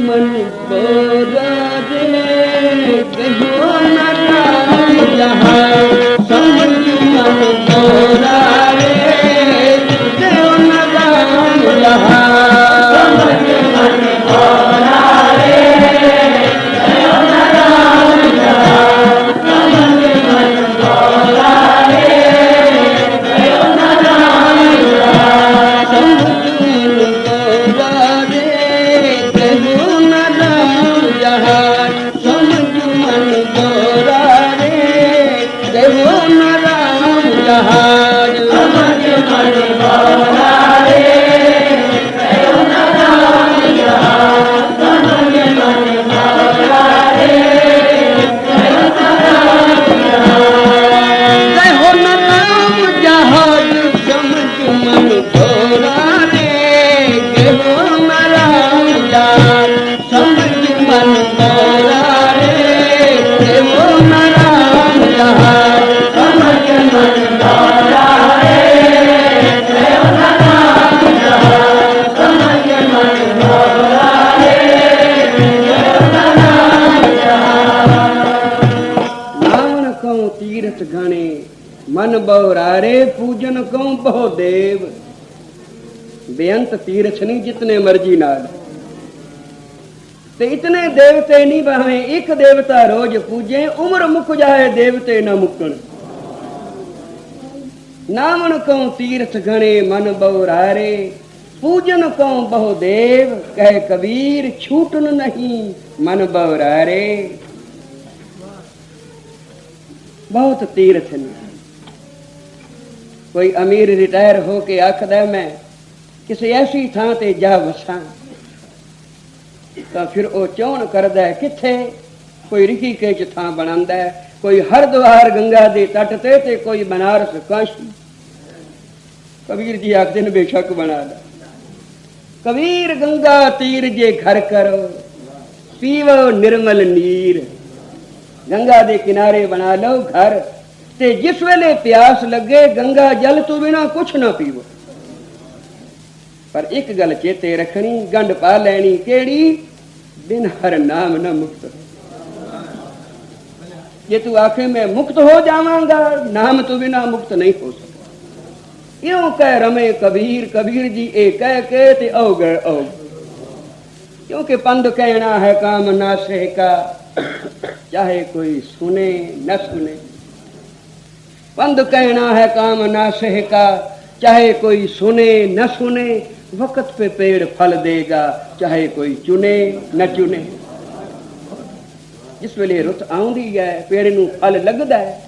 मन पर कहो। ਬੇਅੰਤ ਤੀਰਥ ਨਹੀਂ ਜਿਤਨੇ ਮਰਜ਼ੀ ਨਾਲ। ਤੇ ਇਤਨੇ ਦੇਵਤੇ ਨਹੀਂ ਬਹਾਵੇਂ ਇੱਕ ਦੇਵਤਾ ਰੋਜ਼ ਪੂਜੇ, ਉਮਰ ਮੁੱਕ ਜਾਏ ਦੇਵਤੇ ਨਾ ਮੁੱਕਣ। ਨਾਮਨ ਕਉ ਤੀਰਥ ਗਣੇ ਮਨ ਬਹੁ ਬਉਰਾਰੇ, ਪੂਜਨ ਕਉ ਬਹੁ ਦੇਵ, ਕਹਿ ਕਬੀਰ ਛੂਟਨ ਨਹੀਂ ਮਨ ਬਹੁ ਬਉਰਾਰੇ। ਬਹੁਤ ਤੀਰਥ ਨੇ। ਕੋਈ ਅਮੀਰ ਰਿਟਾਇਰ ਹੋ ਕੇ ਆਖਦਾ ਮੈਂ ਕਿਸੇ ਐਸੀ ਥਾਂ ਤੇ ਜਾ ਵਸਾਂ। ਤਾਂ ਫਿਰ ਉਹ ਚੋਣ ਕਰਦਾ ਹੈ, ਕਿੱਥੇ? ਕੋਈ ਰਿਸ਼ੀਕੇਸ਼ ਥਾਂ ਬਣਾਉਂਦਾ ਕੋਈ ਹਰਦੁਆਰ ਗੰਗਾ ਦੇ ਤੱਟ ਤੇ ਤੇ ਕੋਈ ਬਨਾਰਸ ਕਾਸ਼ੀ। ਕਬੀਰ ਜੀ ਆਖਦੇ ਨੇ, ਬੇਸ਼ੱਕ ਬਣਾ ਲੈ। ਕਬੀਰ ਗੰਗਾ ਤੀਰ ਜੇ ਘਰ ਕਰੋ, ਪੀਵੋ ਨਿਰਮਲ ਨੀਰ। ਗੰਗਾ ਦੇ ਕਿਨਾਰੇ ਬਣਾ ਲਓ ਘਰ, ਤੇ ਜਿਸ ਵੇਲੇ ਪਿਆਸ ਲੱਗੇ, ਗੰਗਾ ਜਲ ਤੋਂ ਬਿਨਾ ਕੁਛ ਨਾ ਪੀਵੋ। ਪਰ ਇੱਕ ਗੱਲ ਚੇਤੇ ਰੱਖਣੀ ਗੰਢ ਪਾ ਲੈਣੀ ਕਿਹੜੀ ਬਿਨ ਹਰ ਨਾਮ ਨਾ ਮੁਕਤ ਜੇ ਤੂੰ ਆਖੇ ਮੈਂ ਮੁਕਤ ਹੋ ਜਾਵਾਂਗਾ ਨਾਮ ਤੋਂ ਬਿਨਾ ਮੁਕਤ ਨਹੀਂ ਹੋ ਸਕਦਾ ਇਉਂ ਕਹਿ ਰਮੇ ਕਬੀਰ ਕਬੀਰ ਜੀ ਇਹ ਕਹਿ ਕੇ ਤੇ ਔ ਗਏ ਔ क्योंकि पंद कहना है काम नाशे का चाहे कोई सुने न सुने पंद कहना है काम नाशे का चाहे कोई सुने न सुने वक्त पे पेड़ फल देगा चाहे कोई चुने न चुने ਜਿਸ ਵੇਲੇ ਰੁੱਤ ਆਉਂਦੀ ਹੈ ਪੇੜ ਨੂੰ ਫਲ ਲੱਗਦਾ ਹੈ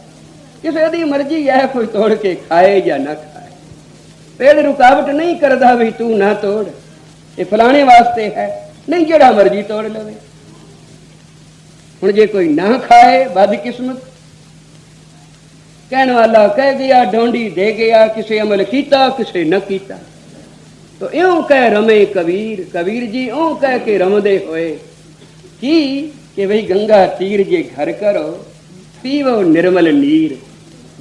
ਕਿਸੇ ਦੀ ਮਰਜ਼ੀ ਹੈ ਕੋਈ ਤੋੜ ਕੇ ਖਾਏ ਜਾਂ ਨਾ ਖਾਏ ਪੇੜ ਰੁਕਾਵਟ ਨਹੀਂ ਕਰਦਾ ਵੀ ਤੂੰ ਨਾ ਤੋੜ ਇਹ ਫਲਾਣੇ ਵਾਸਤੇ ਹੈ ਨਹੀਂ ਜਿਹੜਾ ਮਰਜ਼ੀ ਤੋੜ ਲਵੇ ਹੁਣ ਜੇ ਕੋਈ ਨਾ ਖਾਏ ਬਦ ਕਿਸਮਤ ਕਹਿਣ ਵਾਲਾ ਕਹਿ ਗਿਆ ਡੋਂਡੀ ਦੇ ਗਿਆ ਕਿਸੇ ਅਮਲ ਕੀਤਾ ਕਿਸੇ न ਕੀਤਾ ਤੋ ਇਉਂ ਕਹਿ ਰਮੇ ਕਬੀਰ ਕਬੀਰ ਜੀ ਇਉਂ ਕਹਿ ਕੇ ਰਮਦੇ ਹੋਏ, ਕੀ ਕਿ ਭਈ ਗੰਗਾ ਤੀਰ ਜੇ ਘਰ ਕਰੋ, ਪੀਵੋ ਨਿਰਮਲ ਨੀਰ।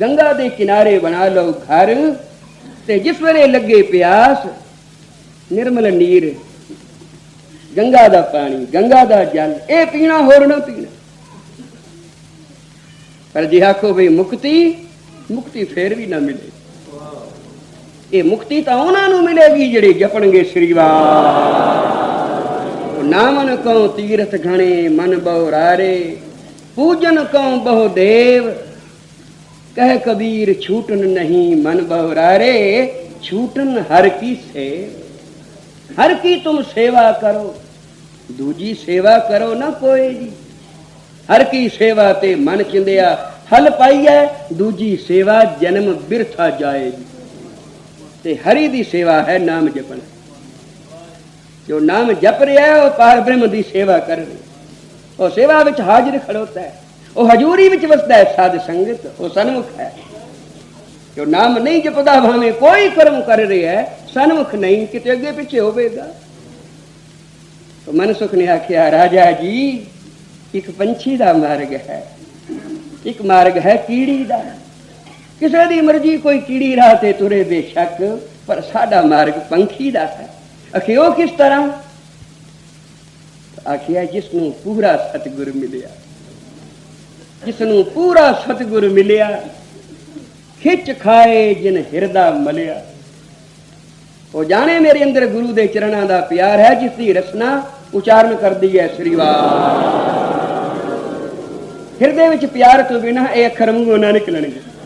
ਗੰਗਾ ਦੇ ਕਿਨਾਰੇ ਬਣਾ ਲਓ ਘਰ, ਤੇ ਜਿਸ ਵੇਲੇ ਲੱਗੇ ਪਿਆਸ, ਨਿਰਮਲ ਨੀਰ। ਗੰਗਾ ਦਾ ਪਾਣੀ, ਗੰਗਾ ਦਾ ਜਲ, ਇਹ ਪੀਣਾ ਹੋਰ ਨਾ ਪੀਣਾ। ਪਰ ਜੇ ਆਖੋ ਵੀ ਮੁਕਤੀ ਮੁਕਤੀ ਫੇਰ ਵੀ ਨਾ ਮਿਲੇ। ਇਹ ਮੁਕਤੀ ਤਾਂ ਉਹਨਾਂ ਨੂੰ ਮਿਲੇਗੀ ਜਿਹੜੇ ਜਪਣਗੇ ਸ੍ਰੀ ਵਾਹ। ਨਾਮਨ ਕਉ ਤੀਰਥ ਘਣੇ ਮਨ ਬਹੁਰਾਰੇ, ਪੂਜਨ ਕਉ ਬਹੁ ਦੇਵ। ਕਹਿ ਕਬੀਰ ਛੂਟਨ ਨਹੀਂ ਮਨ ਬਹੁਰਾਰੇ, ਛੂਟਨ ਹਰ ਕੀ ਸੇਵ। ਹਰ ਕੀ ਤੁਮ ਸੇਵਾ ਕਰੋ, ਦੂਜੀ ਸੇਵਾ ਕਰੋ ਨਾ ਕੋਈ ਜੀ। ਹਰ ਕੀ ਸੇਵਾ ਤੇ ਮਨ ਚਿੰਦਿਆ ਫਲ ਪਾਈਐ, ਦੂਜੀ ਸੇਵਾ ਜਨਮ ਬਿਰਥਾ ਜਾਏਗੀ ਤੇ ਹਰੀ ਦੀ ਸੇਵਾ ਹੈ, ਨਾਮ ਜਪਣਾ। ਜੋ ਨਾਮ ਜਪ ਰਿਹਾ ਹੈ, ਉਹ ਪਾਰ ਬ੍ਰਹਮ ਦੀ ਸੇਵਾ ਕਰ ਰਿਹਾ ਉਹ ਸੇਵਾ ਵਿੱਚ ਹਾਜ਼ਰ ਖੜੋਤਾ ਹੈ। ਉਹ ਹਜ਼ੂਰੀ ਵਿੱਚ ਵਸਦਾ ਹੈ, ਸਾਧ ਸੰਗਤ, ਉਹ ਸਨਮੁਖ ਹੈ। ਜੋ ਨਾਮ ਨਹੀਂ ਜਪਦਾ, ਭਾਵੇਂ ਕੋਈ ਕਰਮ ਕਰ ਰਿਹਾ ਹੈ, ਸਨਮੁਖ ਨਹੀਂ, ਕਿਤੇ ਅੱਗੇ ਪਿੱਛੇ ਹੋਵੇਗਾ। ਤੋ ਮਨ ਸੁਖ ਨੇ ਆਖਿਆ, ਰਾਜਾ ਜੀ, ਇੱਕ ਪੰਛੀ ਦਾ ਮਾਰਗ ਹੈ। ਇੱਕ ਮਾਰਗ ਹੈ ਕੀੜੀ ਦਾ। ਕਿਸੇ ਦੀ ਮਰਜ਼ੀ ਕੋਈ ਕੀੜੀ ਰਾਹ ਤੇ ਤੁਰੇ ਬੇਸ਼ੱਕ, ਪਰ ਸਾਡਾ ਮਾਰਗ ਪੰਖੀ ਦਾ ਹੈ। ਅਖੇ ਉਹ ਕਿਸ ਤਰ੍ਹਾਂ? ਆਖਿਆ ਜਿਸ ਨੂੰ ਪੂਰਾ ਸਤਿਗੁਰ ਮਿਲਿਆ। ਜਿਸ ਨੂੰ ਪੂਰਾ ਸਤਿਗੁਰ ਮਿਲਿਆ, ਖਿੱਚ ਖਾਏ ਜਿਨ ਹਿਰਦਾ ਮਲਿਆ। ਉਹ ਜਾਣੇ ਮੇਰੇ ਅੰਦਰ ਗੁਰੂ ਦੇ ਚਰਨਾਂ ਦਾ ਪਿਆਰ ਹੈ, ਜਿਸ ਦੀ ਰਸਨਾ ਉਚਾਰਨ ਕਰਦੀ ਹੈ ਸ੍ਰੀ ਵਾਹਿਗੁਰੂ ਹਿਰਦੇ ਵਿੱਚ ਪਿਆਰ ਤੋਂ ਬਿਨਾ ਇਹ ਅੱਖਰ ਮੂੰਹੋਂ ਨਾ ਨਿਕਲਣਗੇ।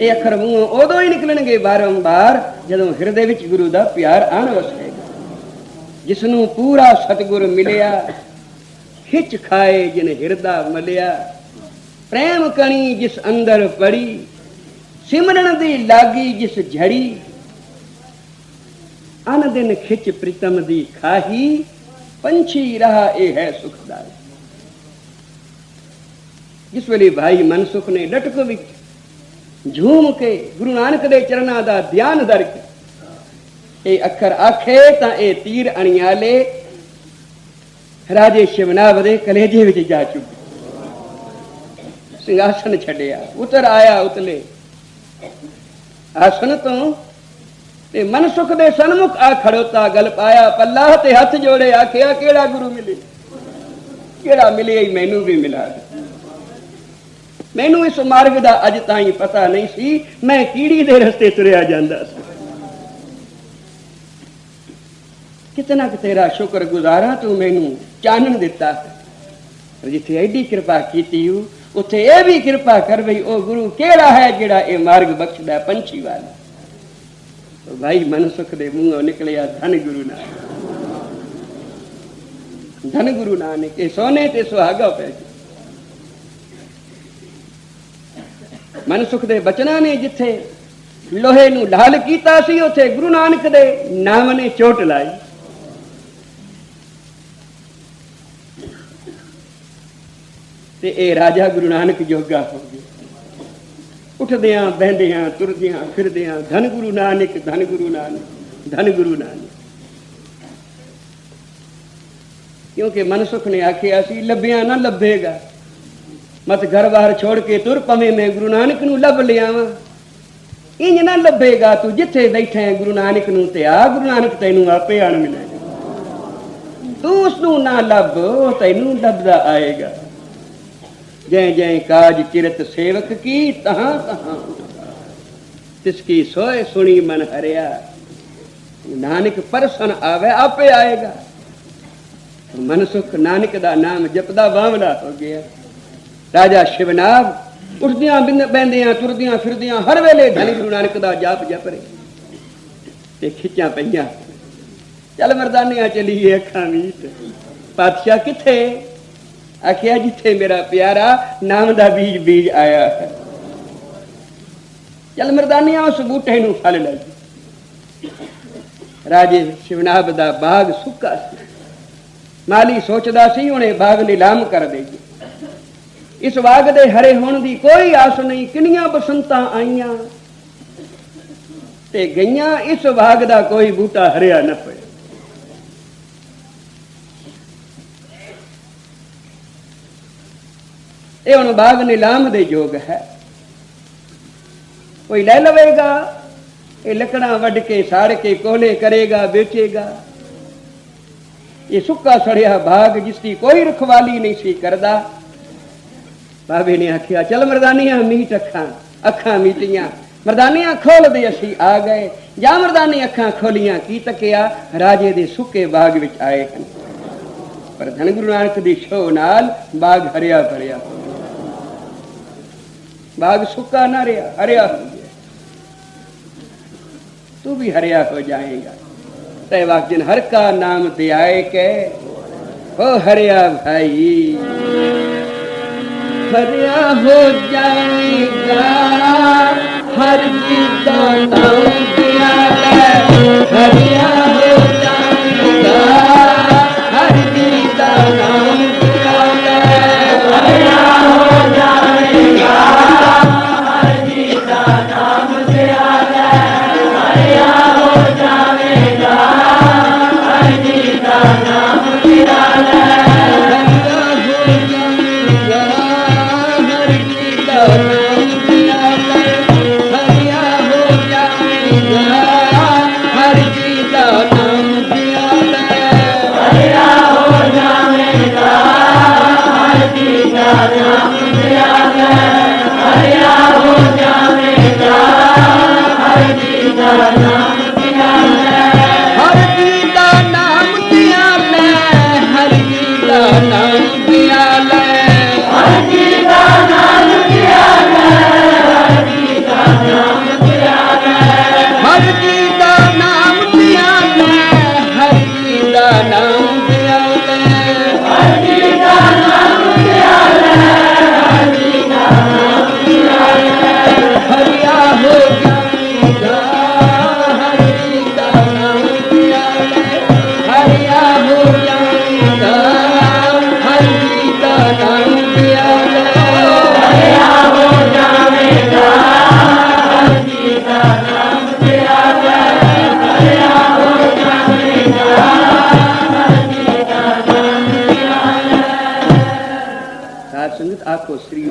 ਇਹ ਅੱਖਰ ਮੂੰਹੋਂ ਉਦੋਂ ਹੀ ਨਿਕਲਣਗੇ ਬਾਰੰਬਾਰ ਜਦੋਂ ਹਿਰਦੇ ਵਿੱਚ ਗੁਰੂ ਦਾ ਪਿਆਰ ਆਣ ਵਸੇਗਾ ਜਿਸ ਨੂੰ ਪੂਰਾ ਸਤਿਗੁਰ ਮਿਲਿਆ, ਖਿੱਚ ਖਾਏ ਜਿਨ ਹਿਰਦਾ ਮਲਿਆ। ਪ੍ਰੇਮ ਕਣੀ ਜਿਸ ਅੰਦਰ ਪੜੀ, ਸਿਮਰਨ ਦੀ ਲਾਗੀ ਜਿਸ ਝੜੀ। ਅਨ ਦਿਨ ਖਿੱਚ ਪ੍ਰੀਤਮ ਦੀ ਖਾਹੀ, ਪੰਛੀ ਰਹਾ ਇਹ ਹੈ ਸੁਖਦਾਈ। ਜਿਸ ਵੇਲੇ ਭਾਈ ਮਨਸੁਖ ਨੇ ਲਟਕ ਵਿੱਚ ਝੂਮ ਕੇ ਗੁਰੂ ਨਾਨਕ ਦੇ ਚਰਨਾਂ ਦਾ ਧਿਆਨ ਦਰ ਕੇ ਇਹ ਅੱਖਰ ਆਖੇ ਤਾਂ ਇਹ ਤੀਰ ਅਣਿਆਲੇ ਰਾਜੇ ਸ਼ਿਵਨਾਵ ਦੇ ਕਲੇਜੇ ਵਿੱਚ ਜਾ ਚੁੱਕੇ। ਸਿੰਘਾਸਨ ਛੱਡਿਆ, ਉਤਰ ਆਇਆ ਉਤਲੇ। ਆਸਨ ਤੋਂ ਤੇ ਮਨਸੁਖ ਦੇ ਸਨਮੁਖ ਆ ਖੜੋਤਾ, ਗਲ ਪਾਇਆ ਪੱਲਾ ਤੇ ਹੱਥ ਜੋੜੇ, ਆਖਿਆ, ਕਿਹੜਾ ਗੁਰੂ ਮਿਲੇ? ਕਿਹੜਾ ਮਿਲੇ ਮੈਨੂੰ ਵੀ ਮਿਲਾ ਦੇ। ਮੈਨੂੰ ਇਸ ਮਾਰਗ ਦਾ ਅਜ ਤਾਈਂ ਪਤਾ ਨਹੀਂ ਸੀ। ਮੈਂ ਕੀੜੀ ਦੇ ਰਸਤੇ ਤੁਰਿਆ ਜਾਂਦਾ ਸੀ। ਕਿਤਨਾ ਕਿ ਤੇਰਾ ਸ਼ੁਕਰ ਗੁਜ਼ਾਰਾਂ ਤੂੰ ਮੈਨੂੰ ਚਾਨਣ ਦਿੱਤਾ। ਜਿੱਥੇ ਐਡੀ ਕਿਰਪਾ ਕੀਤੀ ਹੂੰ ਉੱਥੇ ਇਹ ਵੀ ਕਿਰਪਾ ਕਰ ਬਈ ਉਹ ਗੁਰੂ ਕਿਹੜਾ ਹੈ ਜਿਹੜਾ ਇਹ ਮਾਰਗ ਬਖਸ਼ਦਾ ਪੰਛੀ ਵਾਲਾ। ਉਹ ਭਾਈ ਮਨਸੁਖ ਦੇ ਮੂੰਹੋਂ ਨਿਕਲਿਆ ਧਨ ਗੁਰੂ ਨਾਨਕ। ਧਨ ਗੁਰੂ ਨਾਨਕ, ਇਹ ਸੋਨੇ ਤੇ ਸੁਹਾਗਾ ਪੈ ਗਿਆ। ਮਨਸੁਖ ਦੇ ਬਚਨਾਂ ਨੇ ਜਿੱਥੇ ਲੋਹੇ ਨੂੰ ਲਾਲ ਕੀਤਾ ਸੀ, ਉੱਥੇ ਗੁਰੂ ਨਾਨਕ ਦੇ ਨਾਮ ਨੇ ਚੋਟ ਲਾਈ। ਤੇ ਇਹ ਰਾਜਾ ਗੁਰੂ ਨਾਨਕ ਜੋਗਾ ਹੋ ਗਿਆ। ਉੱਠਦਿਆਂ, ਬਹਿੰਦਿਆਂ, ਤੁਰਦਿਆਂ, ਫਿਰਦਿਆਂ, ਧਨ ਗੁਰੂ ਨਾਨਕ, ਧਨ ਗੁਰੂ ਨਾਨਕ, ਧਨ ਗੁਰੂ ਨਾਨਕ। ਕਿਉਂਕਿ ਮਨਸੁਖ ਨੇ ਆਖਿਆ ਸੀ, ਲੱਭਿਆ ਨਾ ਲੱਭੇਗਾ। ਮਤ ਘਰ ਬਾਹਰ ਛੋੜ ਕੇ ਤੁਰ ਪਵੇਂ ਮੈਂ ਗੁਰੂ ਨਾਨਕ ਨੂੰ ਲੱਭ ਲਿਆਵਾਂ। ਇੰਜ ਨਾ ਲੱਭੇਗਾ ਤੂੰ ਜਿੱਥੇ ਬੈਠਾ ਗੁਰੂ ਨਾਨਕ ਨੂੰ ਤੇ ਆ, ਗੁਰੂ ਨਾਨਕ ਤੈਨੂੰ ਆਪੇ ਆਣ ਮਿਲੇਗਾ। ਤੂੰ ਉਸ ਨੂੰ ਨਾ ਲੱਭ, ਉਹ ਤੈਨੂੰ ਲੱਭਦਾ ਆਏਗਾ। ਜੈ ਜੈ ਕਾਜ ਕਿਰਤ ਸੇਵਕ ਕੀ, ਤਹਾਂ ਤਹਾਂ ਤਿਸ ਕੀ ਸੋਏ ਸੁਣੀ ਮਨ ਹਰਿਆ। ਨਾਨਕ ਪਰਸਨ ਆਵੇ, ਆਪੇ ਆਏਗਾ। ਮਨਸੁਖ ਨਾਨਕ ਦਾ ਨਾਮ ਜਪਦਾ ਬਾਵਲਾ ਹੋ ਗਿਆ। ਰਾਜਾ ਸ਼ਿਵਨਾਬ ਉੱਠਦਿਆਂ ਬਿੰਦ ਬੈੰਦਿਆਂ ਤੁਰਦਿਆਂ ਫਿਰਦਿਆਂ, ਹਰ ਵੇਲੇ ਧਨੀ ਗੁਰੂ ਨਾਨਕ ਦਾ ਜਾਪ ਜਪ ਰਹੇ। ਤੇ ਖਿੱਚਾਂ ਪਈਆਂ। ਚੱਲ ਮਰਦਾਨੀਆਂ ਚਲੀਏ ਅੱਖਾਂ ਮੀਟ ਪਾਤਸ਼ਾਹ ਕਿੱਥੇ? ਆਖਿਆ, ਜਿੱਥੇ ਮੇਰਾ ਪਿਆਰਾ ਨਾਮ ਦਾ ਬੀਜ ਬੀਜ ਆਇਆ ਹੈ। ਚੱਲ ਮਰਦਾਨੀਆਂ, ਉਸ ਬੂਟੇ ਨੂੰ ਫਲ ਲੈ ਜੀ। ਰਾਜੇ ਸ਼ਿਵਨਾਬ ਦਾ ਬਾਗ ਸੁੱਕਾ ਸੀ। ਮਾਲੀ ਸੋਚਦਾ ਸੀ, ਉਹਨੇ ਬਾਗ ਨਿਲਾਮ ਕਰ ਦੇਗੀ ਇਸ ਬਾਗ ਦੇ ਹਰੇ ਹੋਣ ਦੀ ਕੋਈ ਆਸ ਨਹੀਂ, ਕਿੰਨੀਆਂ ਬਸੰਤਾਂ ਆਈਆਂ। ਤੇ ਗਈਆਂ ਇਸ ਬਾਗ ਦਾ ਕੋਈ ਬੂਟਾ ਹਰਿਆ ਨਾ ਪਿਆ। ਇਹ ਹੁਣ ਬਾਗ ਨਿਲਾਮ ਦੇ ਯੋਗ ਹੈ। ਕੋਈ ਲੈ ਲਵੇਗਾ, ਇਹ ਲੱਕੜਾਂ ਵੱਢ ਕੇ, ਸਾੜ ਕੇ, ਕੋਲੇ ਕਰੇਗਾ, ਵੇਚੇਗਾ। ਇਹ ਸੁੱਕਾ ਸੜਿਆ ਬਾਗ, ਜਿਸ ਦੀ ਕੋਈ ਰਖਵਾਲੀ ਨਹੀਂ ਸੀ ਕਰਦਾ। ਬਾਬੇ ਨੇ ਆਖਿਆ, ਚਲ ਮਰਦਾਨੀਆਂ ਮੀਟ ਅੱਖਾਂ ਅੱਖਾਂ ਮੀਟੀਆਂ। ਮਰਦਾਨੀਆਂ ਖੋਲਦੇ ਅਸੀਂ ਆ ਗਏ। ਜਾਂ ਮਰਦਾਨੀ ਅੱਖਾਂ ਖੋਲੀਆਂ, ਕੀ ਤੱਕਿਆ? ਰਾਜੇ ਦੇ ਸੁੱਕੇ ਬਾਗ ਵਿੱਚ ਆਏ ਹਨ ਪਰ ਧੰਨ ਗੁਰੂ ਨਾਨਕ ਦੀ ਛੋ ਨਾਲ ਬਾਗ ਹਰਿਆ ਭਰਿਆ। ਬਾਗ ਸੁੱਕਾ ਨਾ ਰਿਹਾ, ਹਰਿਆ ਹੋ ਗਿਆ। ਤੂੰ ਵੀ ਹਰਿਆ ਹੋ ਜਾਏਗਾ। ਤੈ ਵਾਕ ਜਿਨ ਹਰ ਕਾ ਨਾਮ ਧਿਆਏ ਕੇ ਹੋ ਹਰਿਆ ਭਾਈ। ਹਰਿਆ ਹੋ ਜਾਏਗਾ। ਹਰ ਜੀ ਦਾ ਨਾਮ ਧਿਆਏ ਹਰਿਆ ਹੋ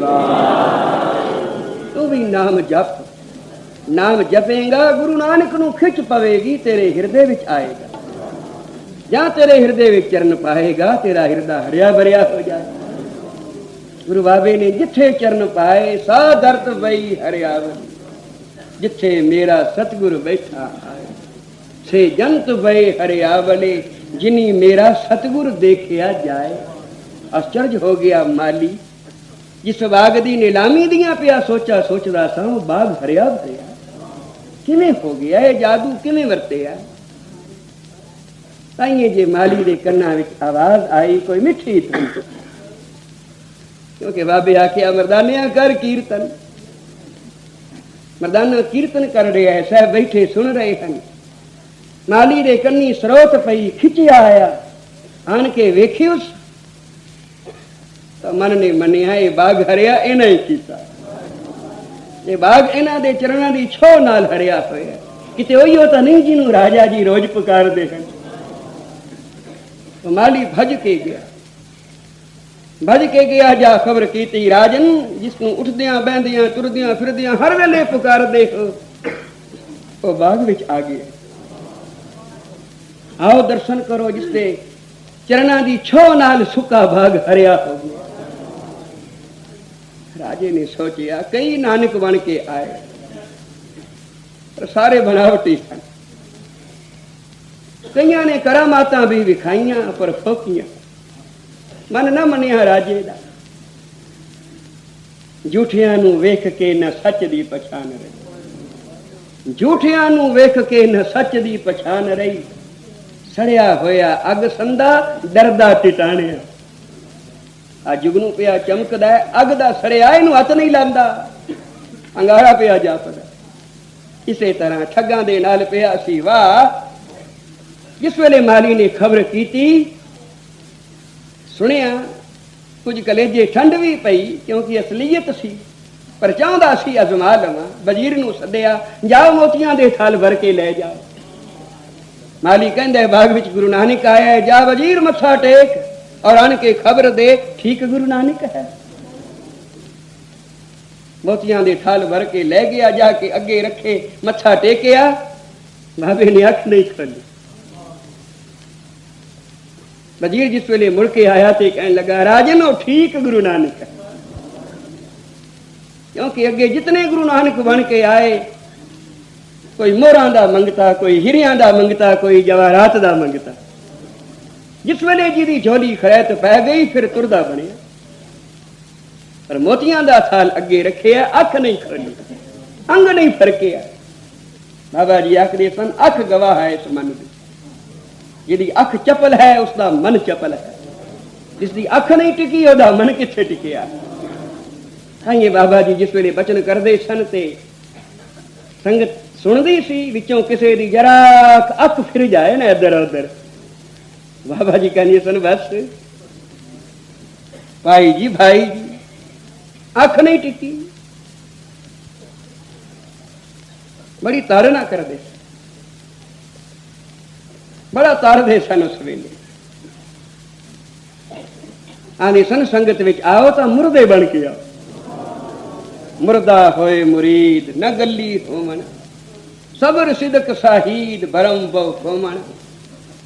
ਆਖੋ ਸ੍ਰੀ ਤੂੰ ਵੀ ਨਾਮ ਜਪ। ਨਾਮ ਜਪੇਗਾ, ਗੁਰੂ ਨਾਨਕ ਨੂੰ ਖਿੱਚ ਪਵੇਗੀ, ਤੇਰੇ ਹਿਰਦੇ ਵਿੱਚ ਆਏਗਾ। ਜਾਂ ਤੇਰੇ ਹਿਰਦੇ ਵਿੱਚ ਚਰਨ ਪਾਏਗਾ, ਤੇਰਾ ਹਿਰਦਾ ਹਰਿਆ ਭਰਿਆ ਹੋ ਜਾਏ। ਗੁਰੂ ਬਾਬੇ ਨੇ ਜਿੱਥੇ ਚਰਨ ਪਾਏ ਸਾ ਦਰਦ ਬਈ ਹਰਿਆਵ ਜਿੱਥੇ ਮੇਰਾ ਸਤਿਗੁਰ ਬੈਠਾ ਆਏ। ਸੇ ਜੰਤ ਬਈ ਹਰਿਆਵਲੇ ਜਿਨੀ ਮੇਰਾ ਸਤਿਗੁਰ ਦੇਖਿਆ ਜਾਏ। ਅਚਰਜ ਹੋ ਗਿਆ ਮਾਲੀ ਜਿਸ ਬਾਗ ਦੀ ਨਿਲਾਮੀ ਦੀਆਂ ਪਿਆ ਸੋਚਾ ਸੋਚਦਾ ਸਾਂ, ਉਹ ਬਾਗ ਹਰਿਆ ਭਰਿਆ। ਕਿਵੇਂ ਹੋ ਗਿਆ ਇਹ ਜਾਦੂ? ਕਿਵੇਂ ਵਰਤਿਆ? ਤਾਈਏ ਜੇ ਮਾਲੀ ਦੇ ਕੰਨਾਂ ਵਿੱਚ ਆਵਾਜ਼ ਆਈ, ਕੋਈ ਮਿੱਠੀ ਧੁਨ। ਕਿਉਂਕਿ ਬਾਬੇ ਆਖਿਆ, ਮਰਦਾਨਿਆਂ ਕਰ ਕੀਰਤਨ। ਮਰਦਾਨਾ ਕੀਰਤਨ ਕਰ ਰਿਹਾ ਹੈ, ਸਹਿਬ ਬੈਠੇ ਸੁਣ ਰਹੇ ਹਨ। ਮਾਲੀ ਦੇ ਕੰਨੀ ਸਰੋਤ ਪਈ, ਖਿੱਚਿਆ ਆਇਆ। ਆਣ ਕੇ ਵੇਖਿਓ ਤਾਂ ਮਨ ਨੇ ਮੰਨਿਆ, ਇਹ ਬਾਗ ਹਰਿਆ ਇਹਨਾਂ ਹੀ ਕੀਤਾ। ਇਹ ਬਾਗ ਇਹਨਾਂ ਦੇ ਚਰਨਾਂ ਦੀ ਛੋਹ ਨਾਲ ਹਰਿਆ ਹੋਇਆ ਕਿਤੇ ਉਹੀ ਉਹ ਤਾਂ ਨਹੀਂ ਜਿਹਨੂੰ ਰਾਜਾ ਜੀ ਰੋਜ਼ ਪੁਕਾਰਦੇ ਹਨ। ਮਾਲੀ ਭਜ ਕੇ ਗਿਆ। ਭਜ ਕੇ ਗਿਆ, ਜਾ ਖਬਰ ਕੀਤੀ ਰਾਜਨ ਜਿਸ ਨੂੰ ਉੱਠਦਿਆਂ, ਬਹਿੰਦਿਆਂ, ਤੁਰਦਿਆਂ, ਫਿਰਦਿਆਂ ਹਰ ਵੇਲੇ ਪੁਕਾਰਦੇ ਹੋ। ਉਹ ਬਾਗ ਵਿੱਚ ਆ ਗਿਆ। ਆਓ ਦਰਸ਼ਨ ਕਰੋ, ਜਿਸ ਦੇ ਚਰਨਾਂ ਦੀ ਛੋਹ ਨਾਲ ਸੁੱਕਾ ਬਾਗ ਹਰਿਆ ਹੋ ਗਿਆ। ਰਾਜੇ ਨੇ ਸੋਚਿਆ, ਕਈ ਨਾਨਕ ਬਣ ਕੇ ਆਏ। ਪਰ ਸਾਰੇ ਬਣਾਵਟੀ ਸਨ। ਕਈਆਂ ਨੇ ਕਰਾਮਾਤਾਂ ਵੀ ਵਿਖਾਈਆਂ, ਪਰ ਫੋਕੀਆਂ। ਮਨ ਨਾ ਮੰਨਿਆ ਰਾਜੇ ਦਾ। ਝੂਠਿਆਂ ਨੂੰ ਵੇਖ ਕੇ ਨਾ ਸੱਚ ਦੀ ਪਛਾਣ ਰਹੀ। ਝੂਠਿਆਂ ਨੂੰ ਵੇਖ ਕੇ ਨਾ ਸੱਚ ਦੀ ਪਛਾਣ ਰਹੀ। ਸੜਿਆ ਹੋਇਆ ਅੱਗ ਸੰਦਾ ਡਰਦਾ ਟਿਟਾਣਿਆ। ਆ ਜੁਗਨੂੰ ਪਿਆ ਚਮਕਦਾ ਹੈ, ਅੱਗ ਦਾ ਸੜਿਆ ਇਹਨੂੰ ਹੱਥ ਨਹੀਂ ਲਾਂਦਾ ਅੰਗਾਰਾ ਪਿਆ ਜਾਪਦਾ ਇਸੇ ਤਰ੍ਹਾਂ ਠੱਗਾਂ ਦੇ ਨਾਲ ਪਿਆ ਸੀ ਵਾਹ ਜਿਸ ਵੇਲੇ ਮਾਲੀ ਨੇ ਖਬਰ ਕੀਤੀ ਸੁਣਿਆ ਕੁਝ ਕਲੇਜੇ ਠੰਡ ਵੀ ਪਈ ਕਿਉਂਕਿ ਅਸਲੀਅਤ ਸੀ। ਪਰ ਚਾਹੁੰਦਾ ਸੀ ਅਜ਼ਮਾ ਲਵਾਂ ਵਜ਼ੀਰ ਨੂੰ ਸੱਦਿਆ ਜਾਓ ਮੋਤੀਆਂ ਦੇ ਥਲ ਭਰ ਕੇ ਲੈ ਜਾਓ। ਮਾਲੀ ਕਹਿੰਦਾ ਬਾਗ ਵਿੱਚ ਗੁਰੂ ਨਾਨਕ ਆਇਆ ਜਾ ਵਜ਼ੀਰ ਮੱਥਾ ਟੇਕ। ਔਰ ਆਣ ਕੇ ਖਬਰ ਦੇ ਠੀਕ ਗੁਰੂ ਨਾਨਕ ਹੈ ਮੋਤੀਆਂ ਦੇ ਥਲ ਭਰ ਕੇ ਲੈ ਗਿਆ ਜਾ ਕੇ ਅੱਗੇ ਰੱਖੇ ਮੱਥਾ ਟੇਕਿਆ ਬਾਬੇ ਨੇ ਅੱਖ ਨਹੀਂ ਖੋਲੀ ਵਜ਼ੀਰ ਜਿਸ ਵੇਲੇ ਮੁੜ ਕੇ ਆਇਆ ਤੇ ਕਹਿਣ ਲੱਗਾ ਰਾਜਨ ਉਹ ਠੀਕ ਗੁਰੂ ਨਾਨਕ ਹੈ ਕਿਉਂਕਿ ਅੱਗੇ ਜਿਤਨੇ ਗੁਰੂ ਨਾਨਕ ਬਣ ਕੇ ਆਏ ਕੋਈ ਮੋਹਰਾਂ ਦਾ ਮੰਗਤਾ ਕੋਈ ਹੀਰਿਆਂ ਦਾ ਮੰਗਤਾ ਕੋਈ ਜਵਾਹਰਾਤ ਦਾ ਮੰਗਤਾ ਜਿਸ ਵੇਲੇ ਜਿਹਦੀ ਝੋਲੀ ਖਰੈਤ ਪੈ ਗਈ, ਫਿਰ ਤੁਰਦਾ ਬਣਿਆ। ਪਰ ਮੋਤੀਆਂ ਦਾ ਥਾਲ ਅੱਗੇ ਰੱਖਿਆ, ਅੱਖ ਨਹੀਂ ਖੋਲੀ ਅੰਗ ਨਹੀਂ ਫਰਕਿਆ। ਬਾਬਾ ਜੀ ਆਖਦੇ ਸਨ, ਅੱਖ ਗਵਾਹ ਹੈ ਇਸ ਮਨ ਦੀ। ਜਿਹਦੀ ਅੱਖ ਚਪਲ ਹੈ ਉਸ ਦਾ ਮਨ ਚਪਲ ਹੈ। ਜਿਸ ਦੀ ਅੱਖ ਨਹੀਂ ਟਿਕੀ, ਉਹਦਾ ਮਨ ਕਿੱਥੇ ਟਿਕਿਆ? ਆਈਏ ਬਾਬਾ ਜੀ ਜਿਸ ਵੇਲੇ ਬਚਨ ਕਰਦੇ ਸਨ ਤੇ ਸੰਗਤ ਸੁਣਦੀ ਸੀ, ਵਿੱਚੋਂ ਕਿਸੇ ਦੀ ਜਰਾ ਅੱਖ ਫਿਰ ਜਾਏ ਨਾ ਇੱਧਰ ਉੱਧਰ ਬਾਬਾ ਜੀ ਕਹਿੰਦੇ ਸਨ ਬਸ। ਭਾਈ ਜੀ ਭਾਈ ਜੀ, ਅੱਖ ਨਹੀਂ ਟਿਕੀ। ਬੜੀ ਤਾਰਨਾ ਕਰਦੇ। ਬੜਾ ਤਾਰਦੇ ਸਨ ਉਸ ਵੇਲੇ। ਆਨੇ ਸਨ, ਸੰਗਤ ਵਿੱਚ ਆਓ ਤਾਂ ਮੁਰਦੇ ਬਣ ਕੇ ਆਓ। ਮੁਰਦਾ ਹੋਏ ਮੁਰੀਦ, ਨਾ ਗੱਲੀ ਹੋਮਨ ਸਬਰ ਸਿਦਕ ਸਾਹੀਦ ਬਰਮ ਬਉ ਹੋਮਨ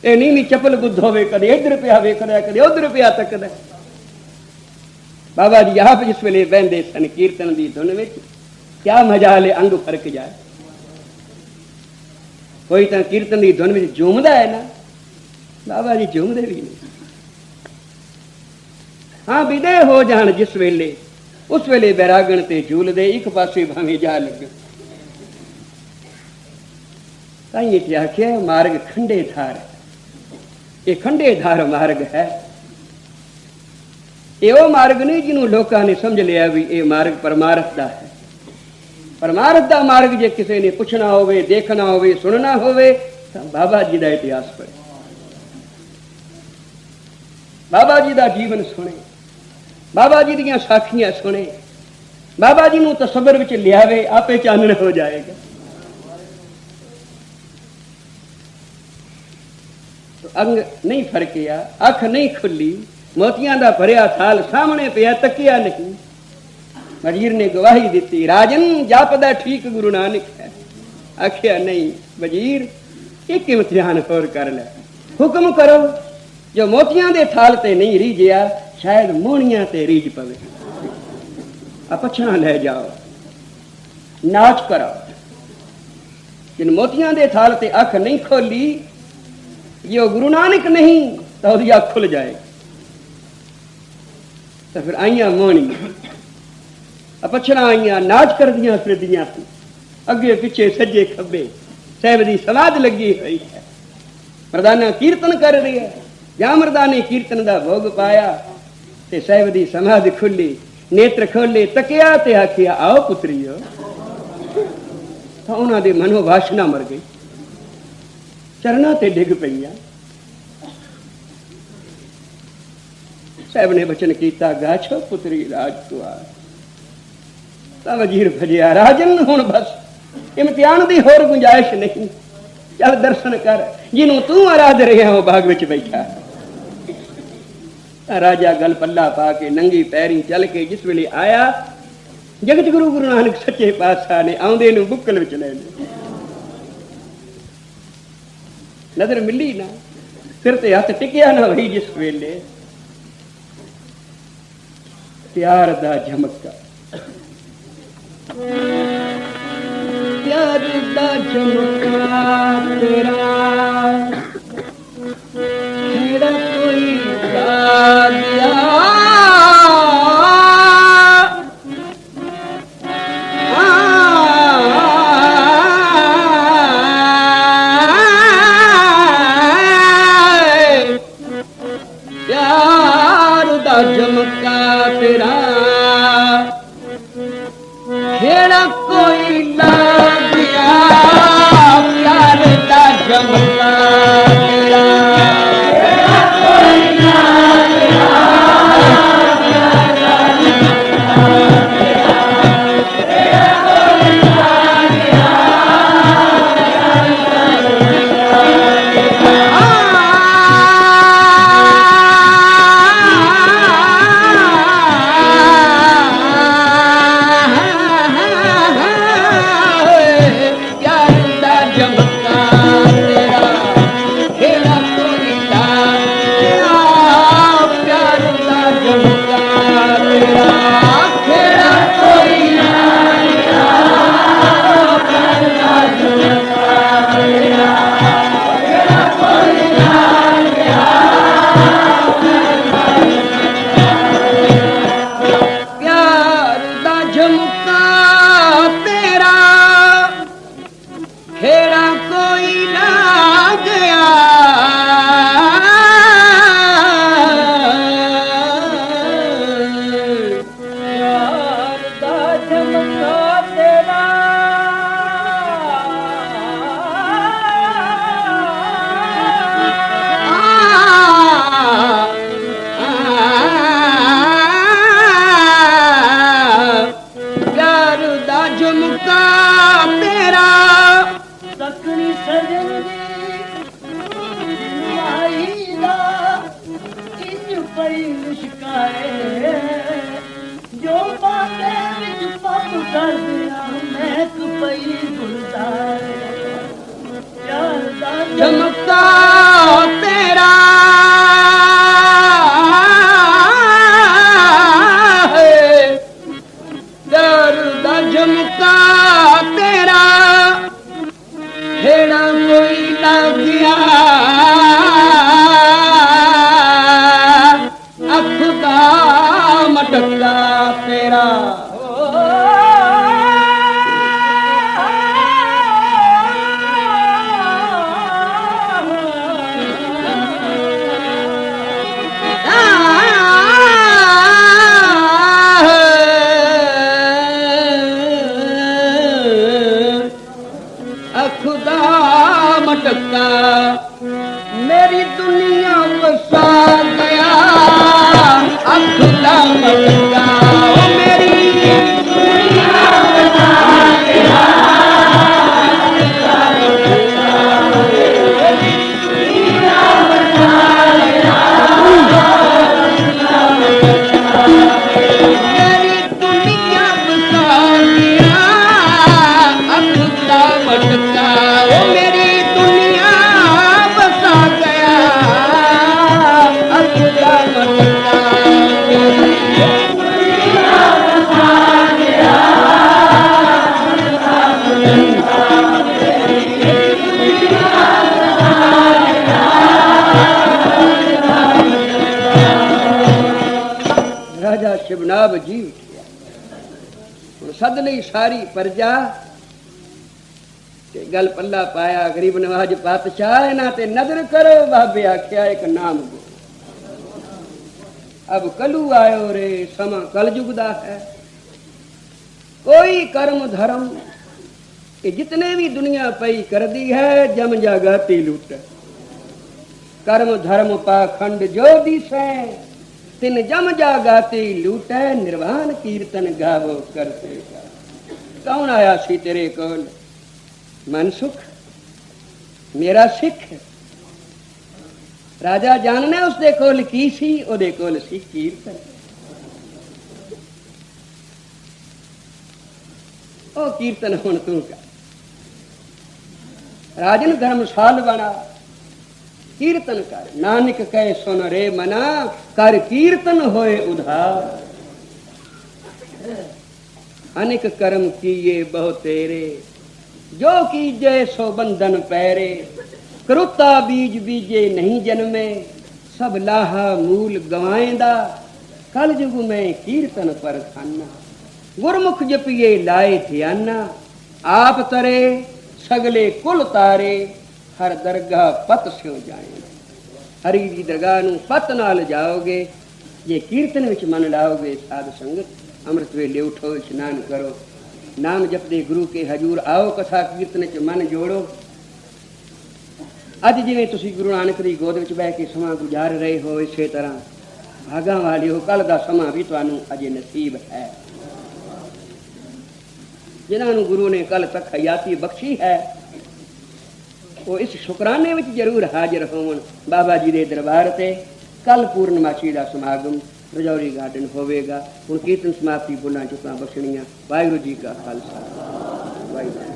ਇਹ ਨਹੀਂ ਵੀ ਚਪਲ ਬੁੱਧ ਹੋਵੇ ਕਦੇ, ਇੱਧਰ ਪਿਆ ਵੇਖਦਾ, ਕਦੇ ਉੱਧਰ ਪਿਆ ਤੱਕਦਾ। ਬਾਬਾ ਜੀ, ਆਪ ਜਿਸ ਵੇਲੇ ਬਹਿੰਦੇ ਸਨ ਕੀਰਤਨ ਦੀ ਧੁਨ ਵਿੱਚ, ਕਿਆ ਮਜਾ ਲੈ ਅੰਗ ਫ਼ਰਕ ਜਾਏ। ਕੋਈ ਤਾਂ ਕੀਰਤਨ ਦੀ ਧੁਨ ਵਿੱਚ ਝੂਮਦਾ ਹੈ ਨਾ, ਬਾਬਾ ਜੀ ਝੂਮਦੇ ਵੀ ਨਹੀਂ। ਹਾਂ, ਵਿਦੇ ਹੋ ਜਾਣ ਜਿਸ ਵੇਲੇ, ਉਸ ਵੇਲੇ ਬੈਰਾਗਣ ਤੇ ਝੂਲਦੇ, ਇੱਕ ਪਾਸੇ ਭਾਵੇਂ ਜਾ ਲੱਗ। ਤਾਂ ਇਹ ਕਿਹਾ ਕਿ ਮਾਰਗ ਖੰਡੇ ਥਾਰ ਇਹ ਖੰਡੇ ਧਾਰ ਮਾਰਗ ਹੈ। ਇਹ ਉਹ ਮਾਰਗ ਨਹੀਂ ਜਿਹਨੂੰ ਲੋਕਾਂ ਨੇ ਸਮਝ ਲਿਆ ਵੀ ਇਹ ਮਾਰਗ ਪਰਮਾਰਥ ਦਾ ਹੈ। ਪਰਮਾਰਥ ਦਾ ਮਾਰਗ ਜੇ ਕਿਸੇ ਨੇ ਪੁੱਛਣਾ ਹੋਵੇ, ਦੇਖਣਾ ਹੋਵੇ, ਸੁਣਨਾ ਹੋਵੇ, ਤਾਂ ਬਾਬਾ ਜੀ ਦਾ ਇਤਿਹਾਸ ਪੜ੍ਹੇ। ਬਾਬਾ ਜੀ ਦਾ ਜੀਵਨ ਸੁਣੇ। ਬਾਬਾ ਜੀ ਦੀਆਂ ਸਾਖੀਆਂ ਸੁਣੇ। ਬਾਬਾ ਜੀ ਨੂੰ ਤਸਵਰ ਵਿੱਚ ਲਿਆਵੇ, ਆਪੇ ਚਾਨਣ ਹੋ ਜਾਏਗਾ। ਅੰਗ ਨਹੀਂ ਫਰਕਿਆ ਅੱਖ ਨਹੀਂ ਖੁੱਲੀ, ਮੋਤੀਆਂ ਦਾ ਭਰਿਆ ਥਾਲ ਸਾਹਮਣੇ ਪਿਆ, ਤੱਕਿਆ ਨਹੀਂ। ਵਜ਼ੀਰ ਨੇ ਗਵਾਹੀ ਦਿੱਤੀ, ਰਾਜਨ, ਜਪਦਾ ਠੀਕ ਗੁਰੂ ਨਾਨਕ ਹੈ। ਆਖਿਆ, ਨਹੀਂ, ਵਜ਼ੀਰ ਇੱਕ ਇਮਤਿਹਾਨ ਹੋਰ ਕਰ ਲੈ? ਹੁਕਮ ਕਰੋ, ਜੋ ਮੋਤੀਆਂ ਦੇ ਥਾਲ ਤੇ ਨਹੀਂ ਰੀਝਿਆ, ਸ਼ਾਇਦ ਮੋਣੀਆਂ ਤੇ ਰੀਝ ਪਵੇ। ਆ ਪਛਣਾ ਲੈ ਜਾਓ। ਨਾਚ ਕਰੋ ਜਿਨ ਮੋਤੀਆਂ ਦੇ ਥਾਲ ਤੇ ਅੱਖ ਨਹੀਂ ਖੋਲੀ ਜੇ ਉਹ ਗੁਰੂ ਨਾਨਕ ਨਹੀਂ, ਤਾਂ ਉਹਦੀ ਅੱਖ ਖੁੱਲ ਜਾਏਗੀ। ਤਾਂ ਫਿਰ ਆਈਆਂ ਮੋਹਣੀਆਂ। ਅਪਛਣਾ ਆਈਆਂ, ਨਾਚ ਕਰਦੀਆਂ ਫਿਰਦੀਆਂ ਸੀ। ਅੱਗੇ ਪਿੱਛੇ ਸੱਜੇ ਖੱਬੇ, ਸਾਹਿਬ ਦੀ ਸਲਾਦ ਲੱਗੀ ਹੋਈ ਹੈ। ਮਰਦਾਨਾ ਕੀਰਤਨ ਕਰ ਰਹੀ ਹੈ। ਜਾਂ ਮਰਦਾਨੇ ਕੀਰਤਨ ਦਾ ਭੋਗ ਪਾਇਆ। ਤੇ ਸਾਹਿਬ ਦੀ ਸਮਾਧ ਖੁੱਲੀ, ਨੇਤਰ ਖੋਲੇ ਤਕਿਆ ਤੇ ਆਖਿਆ, ਆਓ ਪੁੱਤਰੀਓ। ਤਾਂ ਉਹਨਾਂ ਦੇ ਮਨੋ ਵਾਸ਼ਨਾ ਮਰ ਗਈ। ਚਰਨਾਂ ਤੇ ਡਿੱਗ ਪਈਆਂ। ਸਾਹਿਬ ਨੇ ਬਚਨ ਕੀਤਾ ਗਾਛੋ ਪੁੱਤਰੀ ਰਾਜ ਤੁਆਰ ਤਾਂ ਵਜ਼ੀਰ ਭਜਿਆ, ਰਾਜਨ ਹੁਣ ਬਸ, ਇਮਤਿਹਾਨ ਦੀ ਹੋਰ ਗੁੰਜਾਇਸ਼ ਨਹੀਂ। ਚੱਲ ਦਰਸ਼ਨ ਕਰ, ਜਿਹਨੂੰ ਤੂੰ ਆਰਾਧ ਰਿਹਾ ਉਹ ਬਾਗ ਵਿੱਚ ਬੈਠਾ। ਰਾਜਾ ਗਲ ਪੱਲਾ ਪਾ ਕੇ ਨੰਗੀ ਪੈਰੀ ਚੱਲ ਕੇ ਜਿਸ ਵੇਲੇ ਆਇਆ, ਜਗਤ ਗੁਰੂ ਗੁਰੂ ਨਾਨਕ ਸੱਚੇ ਪਾਤਸ਼ਾਹ ਨੇ ਆਉਂਦੇ ਨੂੰ ਬੁੱਕਲ ਵਿੱਚ ਲੈ ਲਿਆ। ਨਜ਼ਰ ਮਿਲੀ ਨਾ ਸਿਰ ਤੇ ਹੱਥ ਟਿਕਿਆ ਨਾ ਹੋਈ ਜਿਸ ਵੇਲੇ ਪਿਆਰ ਦਾ ਝਮਕਾ ਪਿਆਰ ਦਾ ਝਮਕਾ ਤੇਰਾ मेरी दुनिया मसा गया अखला मंगा ਰਾਜਾ ਜੀ ਉਠਿਆ ਹੁਣ ਸੱਦ ਲਈ ਸਾਰੀ ਪਰਜਾ ਤੇ ਗੱਲ ਪੱਲਾ ਪਾਇਆ, ਗਰੀਬ ਨਵਾਜ ਪਾਤਸ਼ਾਹ, ਇਹਨਾਂ ਤੇ ਨਜ਼ਰ ਕਰੋ, ਬਾਬੇ ਆਖਿਆ ਇੱਕ ਨਾਮ ਗੋ ਅਬ ਕਲੂ ਆਇਓ ਰੇ, ਸਮਾਂ ਕਲਯੁਗ ਦਾ ਹੈ। ਕੋਈ ਕਰਮ ਧਰਮ ਇਹ ਜਿਤਨੇ ਵੀ ਦੁਨੀਆ ਪਈ ਕਰਦੀ ਹੈ, ਜਮ ਜਾਗਾਤੀ ਲੁੱਟ। ਕਰਮ ਧਰਮ ਪਾਖੰਡ ਜੋ ਦਿਸੈ ਤਿਨ ਜਮ ਜਾਗਾਤੀ ਲੂਟੈ, ਨਿਰਵਾਣ ਕੀਰਤਨ ਗਾਵੋ ਕਰਤੇ ਕੌਣ ਆਇਆ ਸੀ ਤੇਰੇ ਕੋਲ? ਮਨਸੁਖ ਮੇਰਾ ਸਿੱਖ? ਰਾਜਾ ਜਾਣਨਾ ਉਸਦੇ ਕੋਲ ਕੀ ਸੀ? ਉਹਦੇ ਕੋਲ ਸੀ ਕੀਰਤਨ। ਉਹ ਕੀਰਤਨ ਹੁਣ ਤੂੰ ਕਰ। ਰਾਜਨ ਧਰਮਸ਼ਾਲ ਬਣਾ। ਕੀਰਤਨ ਕਰ ਨਾਨਕ ਕਹੇ ਸੁਨ ਰੇ ਮਨਾ ਕਰ ਕੀਰਤਨ ਹੋਏ ਉਧਾਰ ਅਨੇਕ ਕਰਮ ਕੀਏ ਬਹੁ ਤੇਰੇ ਜੋ ਕੀਜੇ ਸੋ ਬੰਧਨ ਪੈਰੇ ਕਰੁੱਤਾ ਬੀਜ ਬੀਜੇ ਨਹੀਂ ਜਨਮੇ ਸਭ ਲਾਹਾ ਮੂਲ ਗਵਾਏਂਦਾ ਕਲ ਜੁਗ ਮੈਂ ਕੀਰਤਨ ਪਰ ਖਾਨਾ ਗੁਰਮੁਖ ਜਪੀਏ ਲਾਏ ਧਿਆਨਾ ਆਪ ਤਰੇ ਸਗਲੇ ਕੁਲ ਤਾਰੇ ਹਰ ਦਰਗਾਹ ਪਤ ਸਿਓ ਜਾਏ। ਹਰੀ ਦੀ ਦਰਗਾਹ ਨੂੰ ਪਤ ਨਾਲ ਜਾਓਗੇ, ਜੇ ਕੀਰਤਨ ਵਿੱਚ ਮਨ ਲਾਓਗੇ, ਸਾਧ ਸੰਗਤ ਅੰਮ੍ਰਿਤ ਵੇਲੇ ਉਠੋ, ਇਸ਼ਨਾਨ ਕਰੋ। ਨਾਮ ਜਪਦੇ ਗੁਰੂ ਕੇ ਹਜੂਰ ਆਓ, ਕਥਾ ਕੀਰਤਨ ਚ ਮਨ ਜੋੜੋ। ਅੱਜ ਜਿਵੇਂ ਤੁਸੀਂ ਗੁਰੂ ਨਾਨਕ ਦੀ ਗੋਦ ਵਿੱਚ ਬਹਿ ਕੇ ਸਮਾਂ ਗੁਜ਼ਾਰ ਰਹੇ ਹੋ, ਇਸੇ ਤਰ੍ਹਾਂ ਭਾਗਾਂ ਵਾਲਿਓ ਕੱਲ ਦਾ ਸਮਾਂ ਵੀ ਤੁਹਾਨੂੰ ਅਜੇ ਨਸੀਬ ਹੈ। ਜਿਨ੍ਹਾਂ ਨੂੰ ਗੁਰੂ ਨੇ ਕੱਲ ਤੱਕ ਹਯਾਤੀ ਬਖਸ਼ੀ ਹੈ ਉਹ ਇਸ ਸ਼ੁਕਰਾਨੇ ਵਿੱਚ ਜ਼ਰੂਰ ਹਾਜ਼ਰ ਹੋਣ ਬਾਬਾ ਜੀ ਦੇ ਦਰਬਾਰ ਤੇ ਕੱਲ ਪੂਰਨਮਾਸ਼ੀ ਦਾ ਸਮਾਗਮ ਰਜੌਰੀ ਗਾਰਡਨ ਹੋਵੇਗਾ। ਹੁਣ ਕੀਰਤਨ ਸਮਾਪਤੀ ਬੁੱਲਾਂ ਚੁੱਕਾਂ ਬਖਸ਼ਣੀਆਂ। ਵਾਹਿਗੁਰੂ ਜੀ ਕਾ ਖਾਲਸਾ। ਵਾਹਿਗੁਰੂ